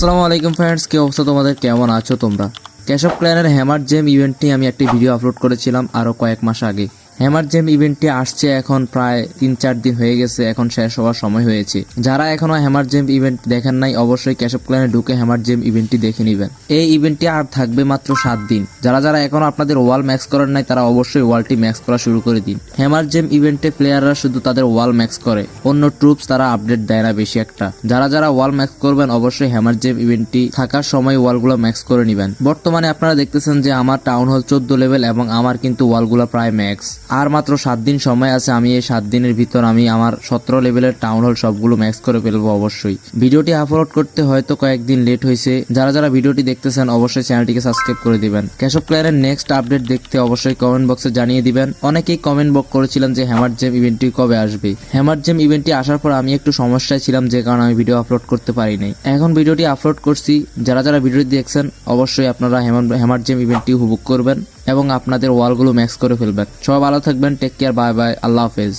আসসালামু আলাইকুম ফ্রেন্ডস কি অবস্থা তোমাদের? কেমন আছো তোমরা? ক্যাশ অফ ক্ল্যানের হ্যামার জেম ইভেন্টটি আমি একটি ভিডিও আপলোড করেছিলাম আরও কয়েক মাস আগে। হ্যামার জেম ইভেন্টটি আসছে এখন প্রায় তিন চার দিন হয়ে গেছে, এখন শেষ হওয়ার সময় হয়েছে। যারা এখনও হ্যামার জেম ইভেন্ট দেখেন নাই, অবশ্যই ক্যাশ অফ ক্ল্যানে ঢুকে হ্যামার জেম ইভেন্টটি দেখে নেবেন। এই ইভেন্টটি আর থাকবে মাত্র সাত দিন। যারা যারা এখনও আপনাদের ওয়াল ম্যাক্স করেন নাই, তারা অবশ্যই ওয়ালটি ম্যাক্স করা শুরু করে দিন। হ্যামার জেম ইভেন্টে প্লেয়াররা শুধু তাদের ওয়াল ম্যাক্স করে, অন্য ট্রুপস তারা আপডেট দেয় না বেশি একটা। যারা যারা ওয়াল ম্যাক্স করবেন, অবশ্যই হ্যামার জেম ইভেন্টটি থাকার সময় ওয়ালগুলো ম্যাক্স করে নেবেন। বর্তমানে আপনারা দেখতেছেন যে আমার টাউন হল চোদ্দ লেভেল এবং আমার কিন্তু ওয়ালগুলো প্রায় ম্যাক্স আর মাত্র সাত দিন সময় আছে, আমি এই সাত দিনের ভিতর আমি আমার সতেরো লেভেলের টাউন হল সবগুলো ম্যাক্স করে ফেলব অবশ্যই। ভিডিওটি আপলোড করতে হয়তো কয়েকদিন লেট হয়েছে। যারা যারা ভিডিওটি দেখতেছেন, অবশ্যই চ্যানেলটিকে সাবস্ক্রাইব করে দিবেন। ক্যাশ অফ প্লেয়ারের নেক্সট আপডেট দেখতে অবশ্যই কমেন্ট বক্সে জানিয়ে দিবেন। অনেকেই কমেন্ট বক্স করেছিলেন যে হ্যামার জেম ইভেন্টটি কবে আসবে। হ্যামার জেম ইভেন্টটি আসার পর আমি একটু সমস্যায় ছিলাম, যে কারণে আমি ভিডিও আপলোড করতে পারিনি এখন ভিডিওটি আপলোড করছি। যারা যারা ভিডিওটি দেখছেন, অবশ্যই আপনারা হ্যামার হ্যামার জেম ইভেন্টটি উপভোগ করবেন। এবং আপনাদের ওয়ালগুলো ম্যাক্স করে ফেলবেন। সবাই ভালো থাকবেন টেক কেয়ার বাই বাই আল্লাহ হাফেজ।